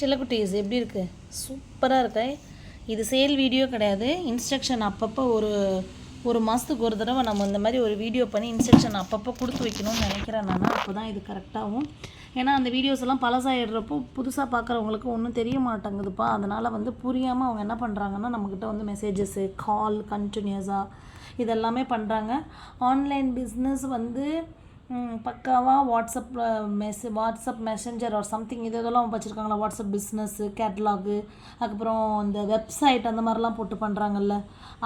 செல்லக்குட்டீஸ் எப்படி இருக்குது சூப்பராக இருக்கு. இது சேல் வீடியோ கிடையாது. இன்ஸ்ட்ரக்ஷன் அப்பப்போ ஒரு ஒரு மாதத்துக்கு ஒரு தடவை நம்ம இந்த மாதிரி ஒரு வீடியோ பண்ணி இன்ஸ்ட்ரக்ஷன் அப்பப்போ கொடுத்து வைக்கணும்னு நினைக்கிறேன் நான். அப்போ தான் இது கரெக்டாகும் ஏன்னா அந்த வீடியோஸ் எல்லாம் பழசாயிடுறப்போ புதுசாக பார்க்குறவங்களுக்கு ஒன்றும் தெரிய மாட்டேங்குதுப்பா. அதனால் வந்து புரியாமல் அவங்க என்ன பண்ணுறாங்கன்னா நம்மக்கிட்ட வந்து மெசேஜஸ்ஸு கால் கண்டினியூஸாக இதெல்லாமே பண்ணுறாங்க ஆன்லைன் பிஸ்னஸ் வந்து பக்காவாக வாட்ஸ்அப் மெசே வாட்ஸ்அப் மெசஞ்சர் ஆர் சம்திங் இது இதெல்லாம் வச்சுருக்காங்களா? வாட்ஸ்அப் பிஸ்னஸ்ஸு கேட்லாகு அதுக்கப்புறம் இந்த வெப்சைட் அந்த மாதிரிலாம் போட்டு பண்ணுறாங்கல்ல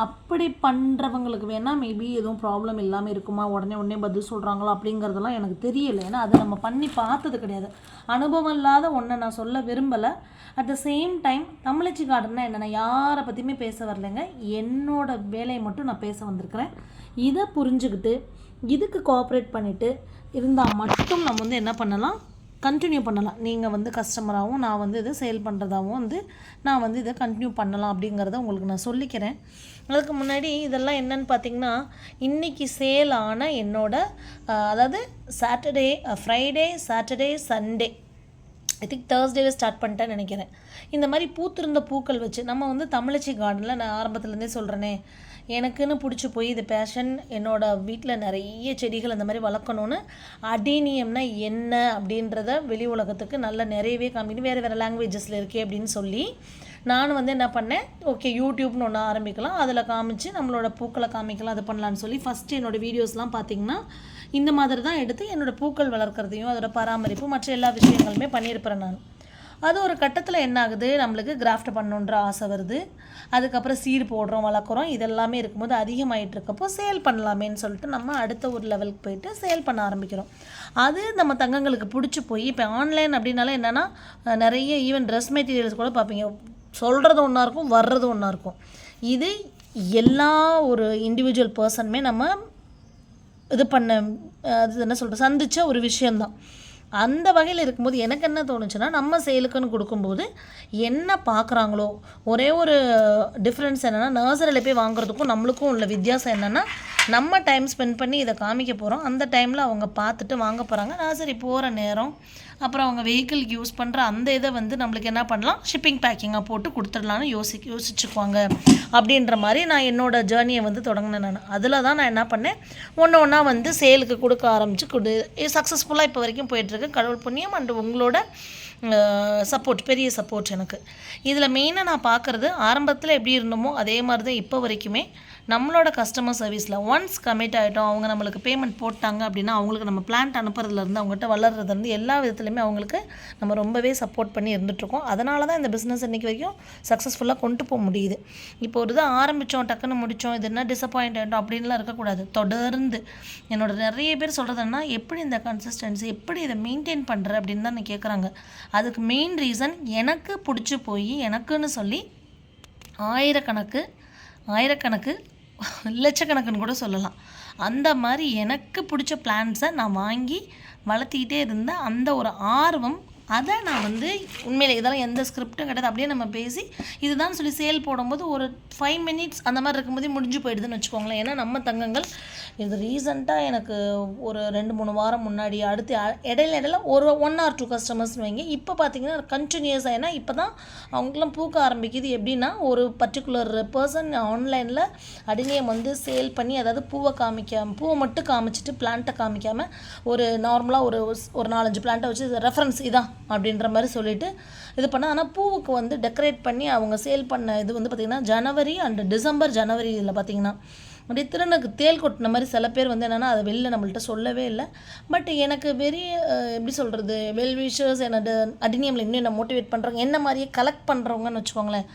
அப்படி பண்ணுறவங்களுக்கு வேணால் மேபி எதுவும் ப்ராப்ளம் இல்லாமல் இருக்குமா? உடனே உடனே பதில் சொல்கிறாங்களா அப்படிங்கிறதெல்லாம் எனக்கு தெரியலை. ஏன்னா அதை நம்ம பண்ணி பார்த்தது கிடையாது. அனுபவம் இல்லாத ஒன்றை நான் சொல்ல விரும்பலை. அட் த சேம் டைம் தமிழச்சி கார்டன்னா என்னென்ன யாரை பற்றியுமே பேச வரலைங்க. என்னோட வேலையை மட்டும் நான் பேச வந்திருக்கிறேன். இதை புரிஞ்சுக்கிட்டு இதுக்கு கோஆப்ரேட் பண்ணிவிட்டு இருந்தால் மட்டும் நம்ம வந்து என்ன பண்ணலாம்? கண்டினியூ பண்ணலாம். நீங்கள் வந்து கஸ்டமராகவும் நான் வந்து இதை சேல் பண்ணுறதாகவும் வந்து நான் வந்து இதை கண்டினியூ பண்ணலாம் அப்படிங்கிறத உங்களுக்கு நான் சொல்லிக்கிறேன். அதுக்கு முன்னாடி இதெல்லாம் என்னென்னு பார்த்தீங்கன்னா இன்றைக்கி சேல் ஆன என்னோட அதாவது Saturday Friday Saturday Sunday I think தேர்ஸ்டேவே start பண்ணிட்டேன்னு நினைக்கிறேன். இந்த மாதிரி பூத்திருந்த பூக்கள் வச்சு நம்ம வந்து தமிழச்சி கார்டனில் நான் ஆரம்பத்துலேருந்தே சொல்கிறேனே எனக்குன்னு பிடிச்சி போய் இது பேஷன் என்னோட வீட்டில் நிறைய செடிகள் அந்த மாதிரி வளர்க்கணுன்னு அடீனியம்னா என்ன அப்படின்றத வெளி உலகத்துக்கு நல்ல நிறையவே காமிக்கணும். வேறு வேறு லாங்குவேஜஸில் இருக்கே அப்படின்னு சொல்லி நான் வந்து என்ன பண்ணேன் ஓகே யூடியூப்னு ஒன்று ஆரம்பிக்கலாம். அதில் காமிச்சு நம்மளோட பூக்களை காமிக்கலாம் அது பண்ணலான்னு சொல்லி ஃபஸ்ட்டு என்னோடய வீடியோஸ்லாம் பார்த்தீங்கன்னா இந்த மாதிரி தான் எடுத்து என்னோடய பூக்கள் வளர்க்குறதையும் அதோட பராமரிப்பு மற்ற எல்லா விஷயங்களுமே பண்ணியிருப்பேன் நான். அது ஒரு கட்டத்தில் என்ன ஆகுது? நம்மளுக்கு கிராஃப்ட் பண்ணணுன்ற ஆசை வருது. அதுக்கப்புறம் சீடு போடுறோம் வளர்க்குறோம். இதெல்லாமே இருக்கும்போது அதிகமாகிட்டு இருக்கப்போ சேல் பண்ணலாமேன்னு சொல்லிட்டு நம்ம அடுத்த ஒரு லெவலுக்கு போயிட்டு சேல் பண்ண ஆரம்பிக்கிறோம். அது நம்ம தங்கங்களுக்கு பிடிச்சி போய் இப்போ ஆன்லைன் அப்படின்னால என்னென்னா நிறைய ஈவன் ட்ரெஸ் மெட்டீரியல்ஸ் கூட பார்ப்பீங்க. சொல்கிறது ஒன்றா இருக்கும் வர்றது ஒன்றா இருக்கும். இது எல்லா ஒரு இண்டிவிஜுவல் பர்சனுமே நம்ம இது பண்ண அது என்ன சொல்கிறது சந்தித்த ஒரு விஷயந்தான் அந்த வகையில் இருக்கும்போது எனக்கு என்ன தோணுச்சுன்னா நம்ம சேலுக்குன்னு கொடுக்கும்போது என்ன பார்க்குறாங்களோ ஒரே ஒரு டிஃப்ரென்ஸ் என்னென்னா நர்சரியில் போய் வாங்குறதுக்கும் நம்மளுக்கும் உள்ள வித்தியாசம் என்னென்னா நம்ம டைம் ஸ்பெண்ட் பண்ணி இதை காமிக்க போகிறோம் அந்த டைமில் அவங்க பார்த்துட்டு வாங்க போகிறாங்க நர்சரி போகிற நேரம் அப்புறம் அவங்க வெஹிக்கிளுக்கு யூஸ் பண்ணுற அந்த இதை வந்து நம்மளுக்கு என்ன பண்ணலாம்? ஷிப்பிங் பேக்கிங்காக போட்டு கொடுத்துடலான்னு யோசி யோசிச்சுக்குவாங்க. அப்படின்ற மாதிரி நான் என்னோடய ஜேர்னியை வந்து தொடங்கினேன் நான். அதில் தான் நான் என்ன பண்ணேன்? ஒன்று ஒன்றா வந்து சேலுக்கு கொடுக்க ஆரம்பித்து கொடு சக்ஸஸ்ஃபுல்லாக இப்போ வரைக்கும் போயிட்டுருக்கு. கடவுள் புண்ணியம் அண்ட் உங்களோட சப்போர்ட் பெரிய சப்போர்ட் எனக்கு. இதில் மெயினாக நான் பார்க்குறது ஆரம்பத்தில் எப்படி இருந்தோமோ அதே மாதிரி தான் இப்போ வரைக்குமே நம்மளோட கஸ்டமர் சர்வீஸில் ஒன்ஸ் கமிட் ஆகிட்டோம் அவங்க நம்மளுக்கு பேமெண்ட் போட்டாங்க அப்படின்னா அவங்களுக்கு நம்ம பிளான்ட் அனுப்புறதுலேருந்து அவங்ககிட்ட வளர்றதுலேருந்து எல்லா விதத்துலையுமே அவங்களுக்கு நம்ம ரொம்பவே சப்போர்ட் பண்ணி இருந்துகிட்ருக்கோம் அதனால தான் இந்த பிஸ்னஸ் இன்றைக்கி வரைக்கும் சக்ஸஸ்ஃபுல்லாக கொண்டு போக முடியுது. இப்போ ஒரு இதை ஆரம்பித்தோம் டக்குன்னு முடித்தோம் இது என்ன டிசப்பாயிண்ட் ஆகிட்டோம் அப்படின்லாம் இருக்கக்கூடாது. தொடர்ந்து என்னோட நிறைய பேர் சொல்கிறதுன்னா எப்படி இந்த கன்சிஸ்டன்சி எப்படி இதை மெயின்டைன் பண்ணுற அப்படின்னு தான் கேட்குறாங்க அதுக்கு மெயின் ரீசன் எனக்கு பிடிச்சி போய் எனக்குன்னு சொல்லி ஆயிரக்கணக்கு ஆயிரக்கணக்கு லட்சக்கணக்குன்னு கூட சொல்லலாம். அந்த மாதிரி எனக்கு பிடிச்ச பிளான்ஸை நான் வாங்கி வளர்த்திக்கிட்டே இருந்தேன். அந்த ஒரு ஆர்வம் அதை நான் வந்து உண்மையில் இதெல்லாம் எந்த ஸ்கிரிப்டும் கிடையாது. அப்படியே நம்ம பேசி இதுதான் சொல்லி சேல் போடும்போது ஒரு ஃபைவ் மினிட்ஸ் அந்த மாதிரி இருக்கும்போதே முடிஞ்சு போயிடுதுன்னு வச்சுக்கோங்களேன். ஏன்னா நம்ம தங்கங்கள் இது ரீசண்டாக எனக்கு ஒரு ரெண்டு மூணு வாரம் முன்னாடி அடுத்து இடையில இடையில ஒரு ஒன் ஆர் டூ கஸ்டமர்ஸ் வைங்க. இப்போ பார்த்தீங்கன்னா கண்டினியூஸாக ஏன்னா இப்போ தான் அவங்களாம் பூக்க ஆரம்பிக்குது. எப்படின்னா ஒரு பர்டிகுலர் பர்சன் ஆன்லைனில் அடிநியம் வந்து சேல் பண்ணி அதாவது பூவை காமிக்காம பூவை மட்டும் காமிச்சிட்டு பிளான்ட்டை காமிக்காமல் ஒரு நார்மலாக ஒரு ஒரு நாலஞ்சு பிளான்ட்டை வச்சு ரெஃபரன்ஸ் இதான் அப்படின்ற மாதிரி சொல்லிட்டு இது பண்ண ஆனால் பூவுக்கு வந்து டெக்கரேட் பண்ணி அவங்க சேல் பண்ண இது வந்து பார்த்திங்கன்னா ஜனவரி அண்ட் டிசம்பர் ஜனவரி இதில் பார்த்தீங்கன்னா அப்படியே திருநக்கு தேல் கொட்டின மாதிரி சில பேர் வந்து என்னென்னா அதை வெளில நம்மள்ட்ட சொல்லவே இல்லை. பட் எனக்கு வெரி எப்படி சொல்கிறது வெல் விஷர்ஸ் என்னோட அடினியமில் இன்னும் என்ன மோட்டிவேட் பண்ணுறவங்க என்ன மாதிரியே கலெக்ட் பண்ணுறவங்கன்னு வச்சுக்கோங்களேன்.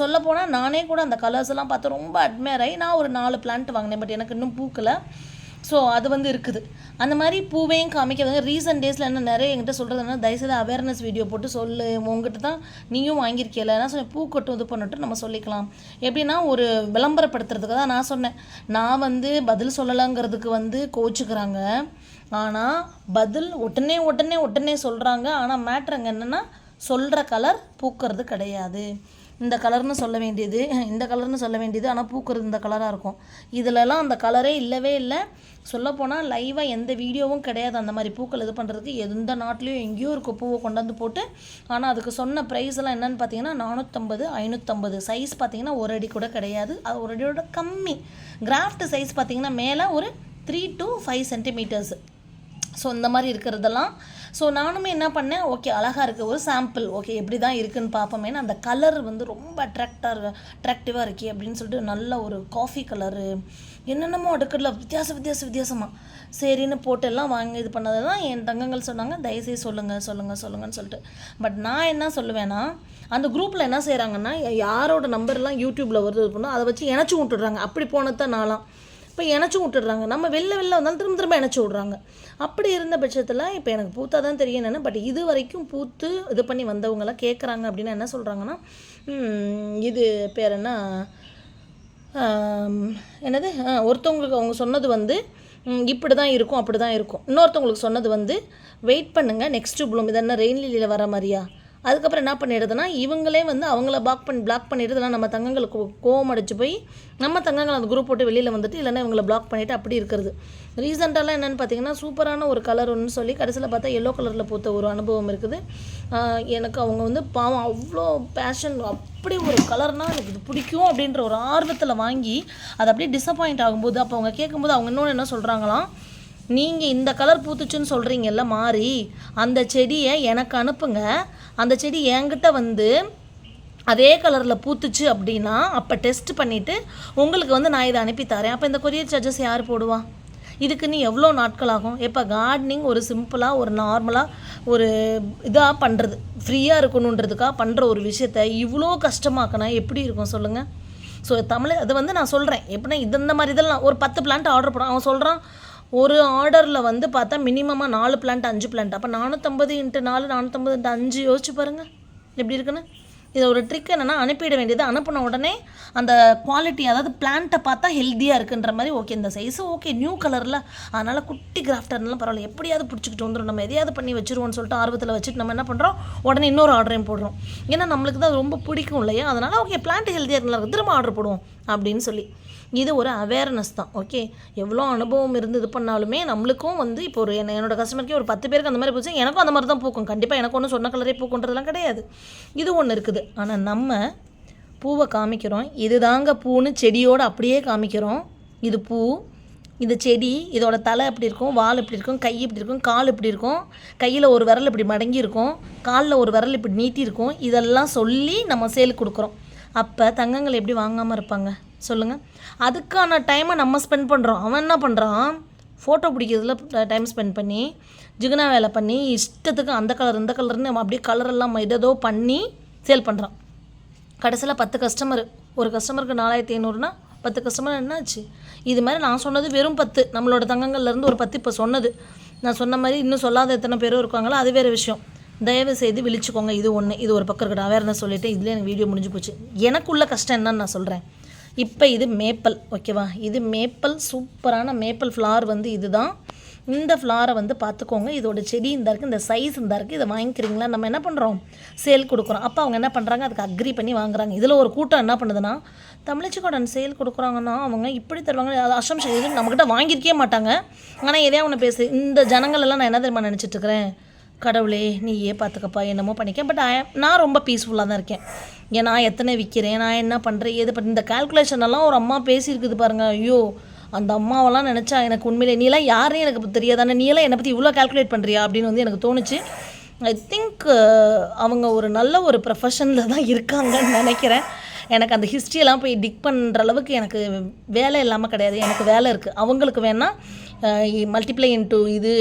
சொல்லப்போனால் நானே கூட அந்த கலர்ஸ் எல்லாம் பார்த்து ரொம்ப அட்மையர் ஆகி நான் ஒரு நாலு பிளான்ட் வாங்கினேன் பட் எனக்கு இன்னும் பூக்கலை. ஸோ அது வந்து இருக்குது. அந்த மாதிரி பூவையும் காமிக்கிறது ரீசன்ட் டேஸில் என்ன நிறைய என்கிட்ட சொல்கிறது என்ன தயவுசெய்து அவேர்னஸ் வீடியோ போட்டு சொல்லு உங்ககிட்ட தான் நீயும் வாங்கியிருக்கியல நான் சொன்னேன் பூக்கட்டும் இது பண்ணட்டும் நம்ம சொல்லிக்கலாம். எப்படின்னா ஒரு விளம்பரப்படுத்துறதுக்கு தான் நான் சொன்னேன். நான் வந்து பதில் சொல்லலைங்கிறதுக்கு வந்து கோச்சுக்கிறாங்க. ஆனால் பதில் உடனே உடனே உடனே சொல்கிறாங்க ஆனால் மேட்ருங்க என்னென்னா சொல்கிற கலர் பூக்கிறது கிடையாது. இந்த கலர்னு சொல்ல வேண்டியது இந்த கலர்னு சொல்ல வேண்டியது ஆனால் பூக்கிறது இந்த கலராக இருக்கும். இதிலலாம் அந்த கலரே இல்லவே இல்லை. சொல்லப்போனால் லைவாக எந்த வீடியோவும் கிடையாது. அந்த மாதிரி பூக்கள் இது பண்ணுறதுக்கு எந்த நாட்டிலையும் எங்கேயோ இருக்க பூவை கொண்டாந்து போட்டு ஆனால் அதுக்கு சொன்ன ப்ரைஸ் எல்லாம் என்னன்னு பார்த்தீங்கன்னா நானூற்றம்பது ஐநூற்றம்பது சைஸ் பார்த்தீங்கன்னா ஒரு அடி கூட கிடையாது. அது ஒரு அடியோட கம்மி. கிராஃப்ட் சைஸ் பார்த்தீங்கன்னா மேலே ஒரு three to five centimetres so இந்த மாதிரி இருக்கிறதெல்லாம் ஸோ நானுமே என்ன பண்ணேன்? ஓகே அழகாக இருக்குது ஒரு சாம்பிள் ஓகே எப்படி தான் இருக்குதுன்னு பார்ப்போமே அந்த கலர் வந்து ரொம்ப அட்ராக்டாக அட்ராக்டிவாக இருக்கே அப்படின்னு சொல்லிட்டு நல்ல ஒரு காஃபி கலரு என்னென்னமோ அடுக்கல வித்தியாச வித்தியாச வித்தியாசமாக சரின்னு போட்டு எல்லாம் வாங்கி இது பண்ணது தான் என் தங்கங்கள் சொன்னாங்க தயவுசெய்து சொல்லுங்கள் சொல்லுங்கள் சொல்லுங்கன்னு சொல்லிட்டு. பட் நான் என்ன சொல்லுவேன்னா அந்த குரூப்பில் என்ன செய்கிறாங்கன்னா யாரோட நம்பர்லாம் யூடியூப்பில் வருது இது அதை வச்சு இணைச்சி விட்டுடுறாங்க. அப்படி போனது தான் நாளாம் இப்போ இணைச்சி விட்டுடுறாங்க. நம்ம வெளில வெளில வந்தாலும் திரும்ப திரும்ப இணைச்சி விட்றாங்க. அப்படி இருந்த பட்சத்தில் இப்போ எனக்கு பூத்தா தான் தெரியும் என்னென்னு பட் இது வரைக்கும் பூத்து இது பண்ணி வந்தவங்களாம் கேட்குறாங்க அப்படின்னா என்ன சொல்கிறாங்கன்னா இது பேர் என்ன? என்னது? ஒருத்தவங்களுக்கு அவங்க சொன்னது வந்து இப்படி தான் இருக்கும் அப்படி தான் இருக்கும். இன்னொருத்தவங்களுக்கு சொன்னது வந்து வெயிட் பண்ணுங்கள் நெக்ஸ்ட்டு ப்ளூம் இது என்ன ரெயின் லில்லியில் வர மாதிரியா? அதுக்கப்புறம் என்ன பண்ணிடுதுன்னா இவங்களே வந்து அவங்கள பிளாக் பண்ணி பிளாக் பண்ணிடுதுன்னா நம்ம தங்கங்களுக்கு கோவம் அடிச்சு போய் நம்ம தங்கங்கள் அந்த குரூப் போட்டு வெளியில் வந்துட்டு இல்லைன்னா இவங்களை பிளாக் பண்ணிவிட்டு அப்படி இருக்கிறது. ரீசெண்டாலாம் என்னென்னு பார்த்தீங்கன்னா சூப்பரான ஒரு கலர் ஒன்று சொல்லி கடைசியில் பார்த்தா எல்லோ கலரில் பூத்த ஒரு அனுபவம் இருக்குது. எனக்கு அவங்க வந்து பாவம் அவ்வளோ பேஷன் அப்படி ஒரு கலர்னால் எனக்கு இது பிடிக்கும் அப்படின்ற ஒரு ஆர்வத்தில் வாங்கி அது அப்படியே டிசப்பாயிண்ட் ஆகும்போது அப்போ அவங்க கேட்கும்போது அவங்க இன்னொன்று என்ன சொல்கிறாங்களாம் நீங்கள் இந்த கலர் பூத்துச்சுன்னு சொல்கிறீங்கல்ல மாறி அந்த செடியை எனக்கு அனுப்புங்க. அந்த செடி என்கிட்ட வந்து அதே கலரில் பூத்துச்சு அப்படின்னா அப்போ டெஸ்ட் பண்ணிவிட்டு உங்களுக்கு வந்து நான் இதை அனுப்பி தரேன். அப்போ இந்த கொரியர் சார்ஜஸ் யார் போடுவா? இதுக்கு நீ எவ்வளோ நாட்கள் ஆகும் இப்போ கார்டனிங் ஒரு சிம்பிளாக ஒரு நார்மலாக ஒரு இதாக பண்ணுறது ஃப்ரீயாக இருக்கணுன்றதுக்காக பண்ணுற ஒரு விஷயத்த இவ்வளோ கஷ்டமாக்கினா எப்படி இருக்கும் சொல்லுங்கள் ஸோ தமிழ் அது வந்து நான் சொல்கிறேன் எப்படின்னா இது இந்த மாதிரி இதெல்லாம் ஒரு பத்து பிளான்ட் ஆர்டர் போடுறான் அவன் சொல்கிறான் ஒரு ஆர்டரில் வந்து பார்த்தா மினிமமாக நாலு பிளான்ட் அஞ்சு பிளான்ட் அப்போ நானூற்றம்பது இன்ட்டு நாலு நானூற்றம்பது இன்ட்டு அஞ்சு யோசிச்சு பாருங்கள் எப்படி இருக்குன்னு? இது ஒரு ட்ரிக் என்னென்னா அனுப்பிட வேண்டியது அனுப்பின உடனே அந்த குவாலிட்டி அதாவது பிளான்ட்டை பார்த்தா ஹெல்த்தியாக இருக்குன்ற மாதிரி ஓகே இந்த சைஸு ஓகே நியூ கலரில் அதனால் குட்டி கிராஃப்டர்னாலும் பரவாயில்ல. எப்படியாவது பிடிச்சிக்கிட்டு வந்துடும் நம்ம எதையாவது பண்ணி வச்சுருவோம்னு சொல்லிட்டு ஆர்வத்தில் வச்சுட்டு நம்ம என்ன பண்ணுறோம் உடனே இன்னொரு ஆர்டரையும் போடுறோம். ஏன்னா நம்மளுக்கு தான் ரொம்ப பிடிக்கும் இல்லையா? அதனால் ஓகே பிளான்ட் ஹெல்த்தியாக இருந்தாலும் திரும்ப ஆர்டர் போடுவோம் அப்படின்னு சொல்லி. இது ஒரு அவேர்னஸ் தான் ஓகே எவ்வளோ அனுபவம் இருந்து இது பண்ணாலுமே நம்மளுக்கும் வந்து இப்போ ஒரு என்ன என்னோட கஸ்டமருக்கே ஒரு பத்து பேருக்கு அந்த மாதிரி போச்சு எனக்கும் அந்த மாதிரி தான் பூக்கும். கண்டிப்பாக எனக்கு ஒன்றும் சொன்ன கலரே பூக்குன்றதுலாம் கிடையாது. இது ஒன்று இருக்குது. ஆனால் நம்ம பூவை காமிக்கிறோம் இது தாங்க பூன்னு செடியோடு அப்படியே காமிக்கிறோம். இது பூ இது செடி இதோட தலை எப்படி இருக்கும் வால் இப்படி இருக்கும் கை இப்படி இருக்கும் கால் இப்படி இருக்கும் கையில் ஒரு விரல் இப்படி மடங்கி இருக்கும் காலில் ஒரு விரல் இப்படி நீட்டி இருக்கும் இதெல்லாம் சொல்லி நம்ம சேலுக்கு கொடுக்குறோம். அப்போ தங்கங்கள் எப்படி வாங்காமல் இருப்பாங்க? சொல்லுங்கள் அதுக்கான டைமை நம்ம ஸ்பெண்ட் பண்ணுறோம் அவன் என்ன பண்ணுறான் ஃபோட்டோ பிடிக்கிறதுல டைம் ஸ்பெண்ட் பண்ணி ஜிகுனா வேலை பண்ணி இஷ்டத்துக்கு அந்த கலர் இந்த கலர்னு நம்ம அப்படியே கலரெல்லாம் ஏதோ பண்ணி சேல் பண்ணுறான் கடைசியில் பத்து கஸ்டமர் ஒரு கஸ்டமருக்கு நாலாயிரத்தி ஐநூறுனா பத்து கஸ்டமர் என்னாச்சு? இது மாதிரி நான் சொன்னது வெறும் பத்து. நம்மளோட தங்கங்கள்லேருந்து ஒரு பத்து இப்போ சொன்னது. நான் சொன்ன மாதிரி இன்னும் சொல்லாத எத்தனை பேரும் இருக்காங்களோ அது வேறு விஷயம். தயவு செய்து விழிச்சுக்கோங்க. இது ஒன்று இது ஒரு பக்கம் இருக்கட்டும் அவேர்னஸ் சொல்லிட்டு இதுலேயே எனக்கு வீடியோ முடிஞ்சு போச்சு. எனக்குள்ள கஷ்டம் என்னன்னு நான் சொல்கிறேன் இப்போ இது மேப்பல் ஓகேவா? இது மேப்பல் சூப்பரான மேப்பல் ஃப்ளார் வந்து இதுதான். இந்த ஃப்ளாரை வந்து பார்த்துக்கோங்க இதோட செடி இந்த இருக்குது இந்த சைஸ் இந்த இருக்குது இதை வாங்கிக்கிறீங்களா? நம்ம என்ன பண்ணுறோம் சேல் கொடுக்குறோம். அப்போ அவங்க என்ன பண்ணுறாங்க அதுக்கு அக்ரி பண்ணி வாங்குறாங்க. இதில் ஒரு கூட்டம் என்ன பண்ணுதுன்னா தமிழச்சி சேல் கொடுக்குறாங்கன்னா அவங்க இப்படி தருவாங்க அது அசம்ஷன் இது நம்மக்கிட்ட வாங்கியிருக்கே மாட்டாங்க. ஆனால் எதையா ஒன்று பேசு. இந்த ஜனங்கள் எல்லாம் நான் என்ன தெரியுமா நினச்சிட்டு இருக்கிறேன்? கடவுளே நீயே பார்த்துக்கப்பா என்னமோ பண்ணிக்க. பட் நான் ரொம்ப பீஸ்ஃபுல்லாக தான் இருக்கேன். ஏன் நான் எத்தனை விற்கிறேன் நான் என்ன பண்ணுறேன் ஏது பண்ண இந்த கால்குலேஷனெல்லாம் எல்லாம் ஒரு அம்மா பேசியிருக்குது பாருங்க. ஐயோ அந்த அம்மாவெல்லாம் நினச்சா எனக்கு உண்மையிலே நீலாம் யாரையும் எனக்கு தெரியாதானே? நீலாம் என்னை பற்றி இவ்வளோ கால்குலேட் பண்ணுறியா அப்படின்னு வந்து எனக்கு தோணுச்சு. ஐ திங்க் அவங்க ஒரு நல்ல ஒரு ப்ரொஃபஷனில் தான் இருக்காங்கன்னு நினைக்கிறேன். எனக்கு அந்த ஹிஸ்ட்ரியெல்லாம் போய் டிக் பண்ணுற அளவுக்கு எனக்கு வேலை இல்லாமல் கிடையாது. எனக்கு வேலை இருக்குது அவங்களுக்கு வேணால் மல்டிப்ளை இன்ட்டு இது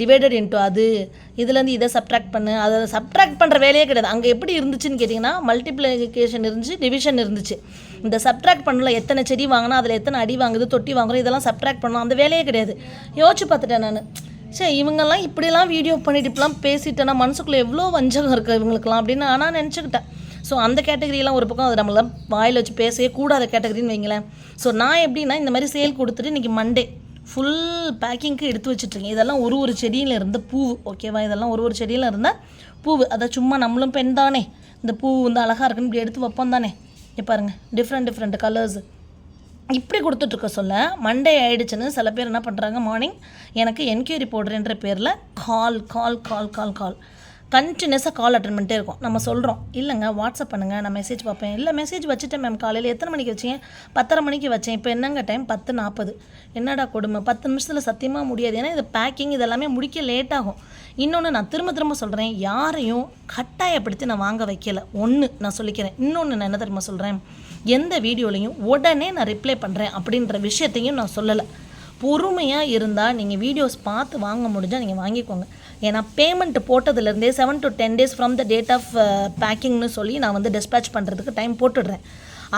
டிவைடட் இன்ட்டு அது இதுலேருந்து இதை சப்ட்ராக்ட் பண்ணு. அதை சப்ட்ராக்ட் பண்ணுற வேலையே கிடையாது. அங்கே எப்படி இருந்துச்சுன்னு கேட்டிங்கன்னா மல்டிப்ளிகேஷன் இருந்துச்சு டிவிஷன் இருந்துச்சு. இந்த சப்ட்ராக்ட் பண்ணல எத்தனை செடி வாங்கினா அதில் எத்தனை அடி வாங்குது தொட்டி வாங்குறோம் இதெல்லாம் சப்ட்ராக்ட் பண்ணணும். அந்த வேலையே கிடையாது. யோசிச்சு பார்த்துட்டேன் நான். சரி இவங்கெல்லாம் இப்படிலாம் வீடியோ பண்ணிட்டு இப்படிலாம் பேசிட்டேன்னா மனசுக்குள்ளே எவ்வளோ வஞ்சகம் இருக்குது இவங்களுக்குலாம் அப்படின்னு நான் நினச்சிக்கிட்டேன். ஸோ அந்த கேட்டகரியெலாம் ஒரு பக்கம் அது நம்மளாம் வாயில் வச்சு பேசவே கூடாத கேட்டகரின்னு வைங்களேன். ஸோ நான் எப்படின்னா இந்த மாதிரி சேல் கொடுத்துட்டு இன்றைக்கி மண்டே ஃபுல் பேக்கிங்க்கு எடுத்து வச்சுட்ருக்கேன் இதெல்லாம் ஒரு ஒரு செடியில் இருந்த பூ ஓகேவா இதெல்லாம் ஒரு ஒரு செடியில் இருந்தால் பூவு. அதை சும்மா நம்மளும் பெண் தானே இந்த பூ வந்து அழகாக இருக்குன்னு இப்படி எடுத்து வைப்போம் தானே? இப்போ பாருங்கள் டிஃப்ரெண்ட் டிஃப்ரெண்ட் கலர்ஸ் இப்படி கொடுத்துட்ருக்க சொல்ல மண்டே ஆயிடுச்சுன்னு சில பேர் என்ன பண்ணுறாங்க மார்னிங் எனக்கு என்கொயரி போடுறேன்ற பேரில் கால் கால் கால் கால் கால் கண்டினியூஸாக கால் அட்டன் பண்ணிட்டே இருக்கும். நம்ம சொல்கிறோம் இல்லைங்க வாட்ஸ்அப் பண்ணுங்கள் நான் மெசேஜ் பார்ப்பேன். இல்லை மெசேஜ் வச்சுட்டேன் மேம் காலையில். எத்தனை மணிக்கு வச்சீங்க? பத்தரை மணிக்கு வச்சேன். இப்போ என்னங்க டைம் பத்து நாற்பது என்னடா கொடுமை? பத்து நிமிஷத்தில் சத்தியமாக முடியாது. ஏன்னா இது பேக்கிங் இதெல்லாமே முடிக்க லேட் ஆகும். இன்னொன்று நான் திரும்ப திரும்ப சொல்கிறேன் யாரையும் கட்டாயப்படுத்தி நான் வாங்க வைக்கல. ஒன்று நான் சொல்லிக்கிறேன். இன்னொன்று நான் என்ன தெரியுமா சொல்கிறேன் எந்த வீடியோலையும் உடனே நான் ரிப்ளை பண்ணுறேன் அப்படின்ற விஷயத்தையும் நான் சொல்லலை. பொறுமையாக இருந்தால் நீங்கள் வீடியோஸ் பார்த்து வாங்க முடிஞ்சால் நீங்கள் வாங்கிக்கோங்க. ஏன்னா payment போட்டதுலேருந்தே seven to ten days from the date of பேக்கிங்னு சொல்லி நான் வந்து டிஸ்பேச் பண்ணுறதுக்கு டைம் போட்டுடுறேன்.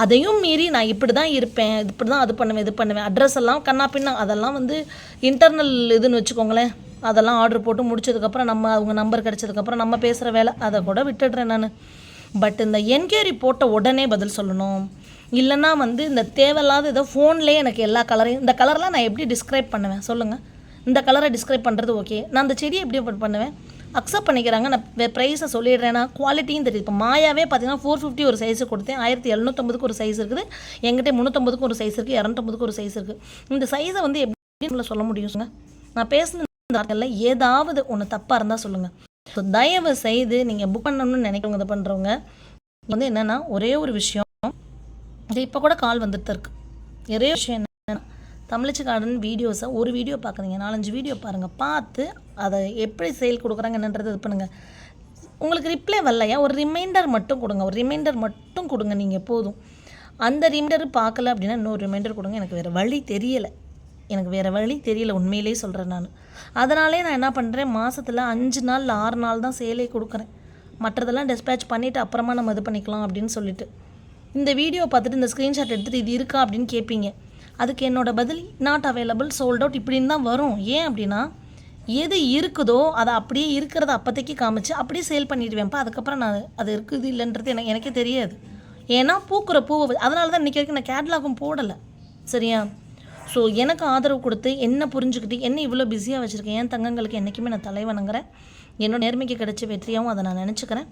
அதையும் மீறி நான் இப்படி தான் இருப்பேன் இப்படி தான் அது பண்ணுவேன் இது பண்ணுவேன். அட்ரஸ் எல்லாம் கண்ணா பின்னா அதெல்லாம் வந்து இன்டர்னல் இதுன்னு வச்சுக்கோங்களேன். அதெல்லாம் ஆர்டர் போட்டு முடிச்சதுக்கப்புறம் நம்ம அவங்க நம்பர் கிடச்சதுக்கப்புறம் நம்ம பேசுகிற வேலை அதை கூட விட்டுடுறேன் நான். பட் இந்த என்கொயரி போட்ட உடனே பதில் சொல்லணும். இல்லைன்னா வந்து இந்த தேவையில்லாத இதை ஃபோன்லேயே எனக்கு எல்லா கலரையும் இந்த கலர்லாம் நான் எப்படி டிஸ்கிரைப் பண்ணுவேன் சொல்லுங்கள் இந்த கலரை டிஸ்கிரைப் பண்ணுறது ஓகே நான் அந்த செடியை எப்படி பண்ணுவேன்? அக்செப்ட் பண்ணிக்கிறாங்க. நான் ப்ரைஸை சொல்லிடுறேன்னா குவாலிட்டியும் தெரியுது. இப்போ மாயாவே பார்த்தீங்கன்னா ஃபோர் ஃபிஃப்டி ஒரு சைஸு கொடுத்தேன். ஆயிரத்தி எழுநூற்றம்பதுக்கு ஒரு சைஸ் இருக்குது. எங்கிட்ட முந்நூற்றம்பதுக்கு ஒரு சைஸ் இருக்குது இரநூத்தம்பதுக்கு ஒரு சைஸ் இருக்குது இந்த சைஸை வந்து எப்படி சொல்ல முடியும் சொல்லுங்க. நான் பேசுன வார்த்தையில் ஏதாவது ஒன்று தப்பாக இருந்தால் சொல்லுங்கள் ஸோ தயவு செய்து நீங்கள் புக் பண்ணணும்னு நினைக்கிறவங்க இதை பண்ணுறவங்க வந்து என்னென்னா ஒரே ஒரு விஷயம் இது இப்போ கூட கால் வந்துட்டு தான் இருக்கு நிறைய விஷயம் என்னென்னா தமிழச்சி கார்டன் வீடியோஸை ஒரு வீடியோ பார்க்குறீங்க நாலஞ்சு வீடியோ பாருங்கள் பார்த்து அதை எப்படி சேல் கொடுக்குறாங்க என்னன்றது இது பண்ணுங்கள் உங்களுக்கு ரிப்ளை வரலையா? ஒரு ரிமைண்டர் மட்டும் கொடுங்க. ஒரு ரிமைண்டர் மட்டும் கொடுங்க நீங்கள் போதும். அந்த ரிமைண்டர் பார்க்கல அப்படின்னா இன்னொரு ரிமைண்டர் கொடுங்க. எனக்கு வேறு வழி தெரியலை. எனக்கு வேறு வழி தெரியல. உண்மையிலேயே சொல்கிறேன் நான். அதனாலே நான் என்ன பண்ணுறேன் மாதத்தில் அஞ்சு நாள் ஆறு நாள் தான் சேலே கொடுக்குறேன். மற்றதெல்லாம் டிஸ்பேச் பண்ணிவிட்டு அப்புறமா நம்ம இது பண்ணிக்கலாம் அப்படின்னு சொல்லிட்டு. இந்த வீடியோ பார்த்துட்டு இந்த ஸ்க்ரீன்ஷாட் எடுத்துகிட்டு இது இருக்கா அப்படின்னு கேட்பீங்க அதுக்கு என்னோட பதில் நாட் அவைலபிள் சோல்ட் அவுட் இப்படின்னு தான் வரும். ஏன் அப்படின்னா எது இருக்குதோ அதை அப்படியே இருக்கிறத அப்போதைக்கு காமிச்சு அப்படியே சேல் பண்ணிடுவேன்ப்பா. அதுக்கப்புறம் நான் அது இருக்குது இல்லைன்றது எனக்கு எனக்கே தெரியாது. ஏன்னா பூக்குற பூவை அதனால தான் இன்றைக்கி வரைக்கும் நான் கேட்லாகும் போடலை. சரியா? ஸோ எனக்கு ஆதரவு கொடுத்து என்ன புரிஞ்சுக்கிட்டு என்ன இவ்வளோ பிஸியாக வச்சுருக்கேன்? என் தங்கங்களுக்கு என்றைக்குமே நான் தலைவணங்குறேன்? என்னோட நேர்மைக்கு கிடைச்ச வெற்றியாகவும் அதை நான் நினச்சிக்கிறேன்.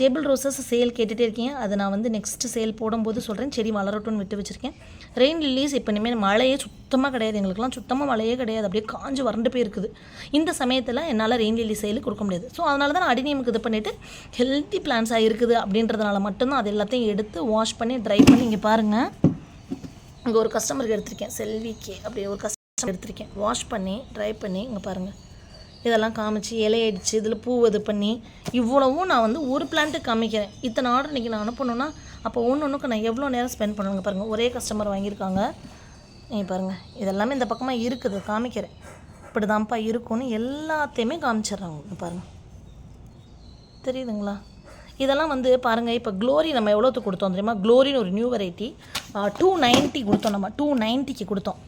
டேபிள் ரோசஸ் சேல் கேட்டுகிட்டே இருக்கேன் அதை நான் வந்து நெக்ஸ்ட் சேல் போடும்போது சொல்கிறேன் செடி வளரட்டும்னு விட்டு வச்சுருக்கேன். ரெயின் லில்லிஸ் இப்போ இனிமேல் மழையே சுத்தமாக கிடையாது எங்களுக்குலாம் சுத்தமாக மழையே கிடையாது. அப்படியே காஞ்சு வறண்டு போயிருக்குது. இந்த சமயத்தில் என்னால் ரெயின் லில்லி சேல் கொடுக்க முடியாது. ஸோ அதனால தான் நான் அடிநியமுக்கு இது பண்ணிவிட்டு ஹெல்த்தி பிளான்ஸாக இருக்குது அப்படின்றதுனால மட்டும்தான் அது எல்லாத்தையும் எடுத்து வாஷ் பண்ணி ட்ரை பண்ணி இங்கே பாருங்கள் இங்கே ஒரு கஸ்டமருக்கு எடுத்திருக்கேன். செல்விக்கு அப்படி ஒரு கஸ்டமர் எடுத்திருக்கேன். வாஷ் பண்ணி ட்ரை பண்ணி இங்கே பாருங்கள் இதெல்லாம் காமிச்சு இலையடிச்சு இதில் பூ இது பண்ணி இவ்வளவும் நான் வந்து ஒரு பிளான்ட்டு காமிக்கிறேன். இத்தனை ஆர்டர் இன்றைக்கி நான் அனுப்பணும்னா அப்போ ஒன்று ஒன்றுக்கு நான் எவ்வளோ நேரம் ஸ்பெண்ட் பண்ணுவேங்க பாருங்கள் ஒரே கஸ்டமர் வாங்கியிருக்காங்க. நீங்கள் பாருங்கள் இதெல்லாமே இந்த பக்கமாக இருக்குது. காமிக்கிறேன். இப்படி தான்ப்பா இருக்கும்னு எல்லாத்தையுமே காமிச்சிடுறாங்க. பாருங்கள் தெரியுதுங்களா? இதெல்லாம் வந்து பாருங்கள் இப்போ க்ளோரி நம்ம எவ்வளோத்துக்கு கொடுத்தோம் தெரியுமா? க்ளோரின்னு ஒரு நியூ வெரைட்டி டூ நைன்ட்டி கொடுத்தோம் நம்ம. டூ நைன்ட்டிக்கு கொடுத்தோம்.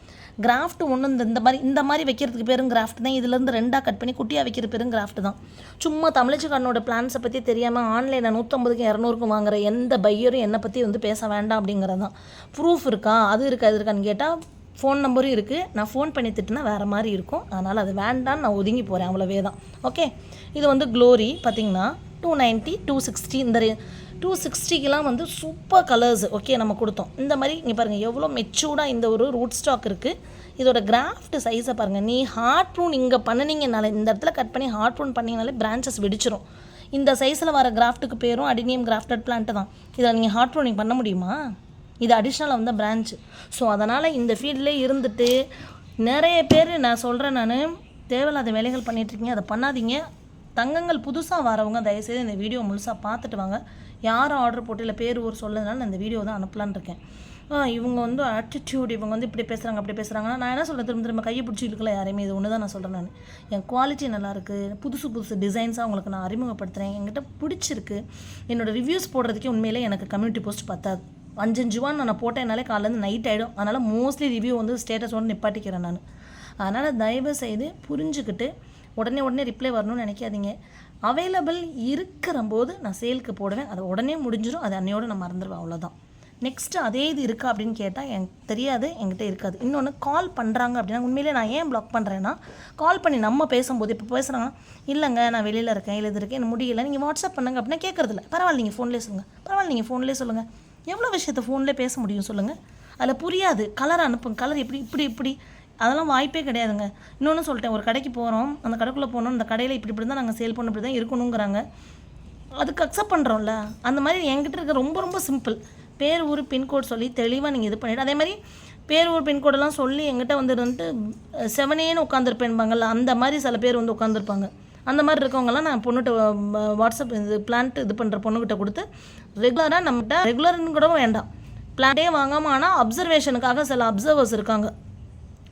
கிராஃப்ட் ஒன்று இந்த இந்த மாதிரி இந்த மாதிரி வைக்கிறதுக்கு பேரும் கிராஃப்ட் தான். இதுலேருந்து ரெண்டாக கட் பண்ணி குட்டியாக வைக்கிற பேரும் கிராஃப்ட் தான். சும்மா தமிழச்சிக்காரனோட பிளான்ஸை பற்றி தெரியாமல் ஆன்லைனில் நூற்றம்பதுக்கும் இரநூறுக்கும் வாங்குற எந்த பையரும் என்னை பற்றி வந்து பேச வேண்டாம் அப்படிங்கிறது தான். ப்ரூஃப் இருக்கா? அது இருக்கா? அது இருக்கான்னு கேட்டால் ஃபோன் நம்பரும் இருக்குது நான் ஃபோன் பண்ணி திட்டுனா வேறு மாதிரி இருக்கும். அதனால் அது வேண்டான்னு நான் ஒதுங்கி போகிறேன் அவ்வளோவே தான் ஓகே இது வந்து க்ளோரி பார்த்திங்கன்னா டூ நைன்ட்டி டூ சிக்ஸ்டி இந்த டூ சிக்ஸ்டிக்கெலாம் வந்து சூப்பர் கலர்ஸ் ஓகே நம்ம கொடுத்தோம். இந்த மாதிரி இங்கே பாருங்கள் எவ்வளோ மெச்சூர்டாக இந்த ஒரு ரூட் ஸ்டாக் இருக்குது இதோட கிராஃப்ட் சைஸை பாருங்கள் நீ ஹார்ட் ப்ரூன் இங்கே பண்ணினீங்கனால இந்த இடத்துல கட் பண்ணி ஹார்ட் ப்ரூன் பண்ணிங்கனாலே பிரான்ச்சஸ் வெடிச்சிரும். இந்த சைஸில் வர கிராஃப்ட்டுக்கு பேரும் அடினியம் கிராஃப்டட் பிளான்ட்டு தான். இதை நீங்கள் ஹார்ட் ப்ரூனிங் பண்ண முடியுமா? இது அடிஷ்னலாக வந்த பிரான்ச் ஸோ அதனால் இந்த ஃபீல்டில் இருந்துட்டு நிறைய பேர் நான் சொல்கிறேன் நான் தேவையில்லாத வேலைகள் பண்ணிகிட்ருக்கீங்க அதை பண்ணாதீங்க. தங்கங்கள் புதுசாக வரவங்க தயவுசெய்து இந்த வீடியோ முழுசாக பார்த்துட்டு வாங்க. யாரும் ஆர்டர் போட்டு இல்லை பேர் ஊர் சொல்லதுனால நான் இந்த வீடியோ தான் அனுப்பலான்னு இருக்கேன். இவங்க வந்து ஆட்டிடியூட் இவங்க வந்து இப்படி பேசுகிறாங்க அப்படி பேசுகிறாங்கன்னா நான் என்ன சொல்கிறேன் திரும்ப திரும்ப? கையை பிடிச்சி இழுக்கல யாரையுமே. இது ஒன்று தான் நான் சொல்கிறேன் நான். என் குவாலிட்டி நல்லாயிருக்கு புதுசு புதுசு டிசைன்ஸாக உங்களுக்கு நான் அறிமுகப்படுத்துகிறேன் என்கிட்ட பிடிச்சிருக்கு. என்னோடய ரிவ்யூஸ் போடுறதுக்கே உண்மையிலே எனக்கு கம்யூனிட்டி போஸ்ட் பத்தாது. அஞ்சஞ்சு நான் போட்டேனாலே காலையிலேருந்து நைட் ஆகிடும் அதனால் மோஸ்ட்லி ரிவ்யூ வந்து ஸ்டேட்டஸோடு நிப்பாட்டிக்கிறேன் நான். அதனால் தயவு செய்து புரிஞ்சுக்கிட்டு உடனே உடனே ரிப்ளை வரணும்னு நினைக்காதீங்க. அவைலபிள் இருக்கிற போது நான் சேலுக்கு போடுவேன். அது உடனே முடிஞ்சிடும் அது அன்னையோடு நான் மறந்துடுவேன் அவ்வளோதான் நெக்ஸ்ட்டு அதே இது இருக்கா அப்படின்னு கேட்டால் எனக்கு தெரியாது. என்கிட்ட இருக்காது. இன்னொன்று கால் பண்ணுறாங்க அப்படின்னா உண்மையிலே நான் ஏன் பிளாக் பண்ணுறேன்னா கால் பண்ணி நம்ம பேசும்போது இப்போ பேசுகிறாங்கன்னா இல்லைங்க நான் வெளியில் இருக்கேன் இல்லை இது இருக்கேன் எனக்கு முடியல. நீங்கள் வாட்ஸ்அப் பண்ணுங்க அப்படின்னா கேட்குறதில்ல பரவாயில்ல நீங்கள் ஃபோன்லேயே சொல்லுங்கள் பரவாயில்ல நீங்கள் ஃபோன்லேயே சொல்லுங்கள் எவ்வளோ விஷயத்த ஃபோன்லேயே பேச முடியும் சொல்லுங்கள் அதில் புரியாது. கலர் அனுப்புங்க. கலர் எப்படி இப்படி இப்படி. அதெல்லாம் வாய்ப்பே கிடையாதுங்க. இன்னொன்று சொல்லிட்டேன் ஒரு கடைக்கு போகிறோம் அந்த கடைக்குள்ளே போனோம் அந்த கடையில் இப்படி இப்படி தான் நாங்கள் சேல் பண்ண இப்படி தான் இருக்கணுங்கிறாங்க. அதுக்கு அக்செப்ட் பண்ணுறோம்ல அந்த மாதிரி என்கிட்ட இருக்க ரொம்ப ரொம்ப சிம்பிள் பேர் ஊர் பின்கோட் சொல்லி தெளிவாக நீங்கள் இது பண்ணிவிட்டு அதே மாதிரி பேர் ஊர் பின்கோடெல்லாம் சொல்லி எங்கிட்ட வந்து வந்துட்டு செவனேன்னு உட்காந்துருப்பேன்பாங்கல்ல அந்த மாதிரி சில பேர் வந்து உட்காந்துருப்பாங்க அந்த மாதிரி இருக்கவங்கலாம் நான் பொண்ணுகிட்ட வாட்ஸ்அப் இது பிளான்ட் இது பண்ணுற பொண்ணுக்கிட்ட கொடுத்து ரெகுலராக நம்மகிட்ட ரெகுலர்னு கூட வேண்டாம். பிளான்ட்டே வாங்காமல் ஆனால் அப்சர்வேஷனுக்காக சில அப்சர்வர்ஸ் இருக்காங்க.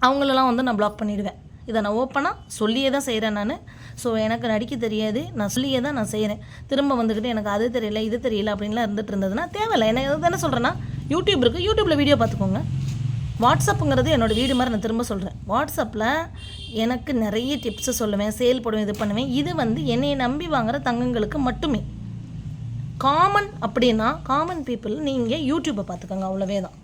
அவங்களெல்லாம் வந்து நான் பிளாக் பண்ணிடுவேன். இதை நான் ஓப்பனாக சொல்லியே தான் செய்கிறேன் நான். ஸோ எனக்கு நடிக்க தெரியாது. நான் சொல்லியே தான் நான் செய்கிறேன் திரும்ப வந்துக்கிட்டு எனக்கு அது தெரியல இது தெரியல அப்படின்லாம் இருந்துட்டு இருந்ததுன்னா தேவையில்லை. என்ன இது என்ன சொல்கிறேன்னா யூடியூப் இருக்குது யூடியூப்பில் வீடியோ பார்த்துக்கோங்க. வாட்ஸ்அப்புங்கிறது என்னோடய வீடு மாதிரி நான் திரும்ப சொல்கிறேன் வாட்ஸ்அப்பில் எனக்கு நிறைய டிப்ஸு சொல்லுவேன் சேல் போடுவேன் இது பண்ணுவேன். இது வந்து என்னையை நம்பி வாங்குற தங்கங்களுக்கு மட்டுமே. காமன் அப்படின்னா காமன் பீப்புள் நீங்கள் யூடியூப்பை பார்த்துக்கோங்க அவ்வளோவே தான்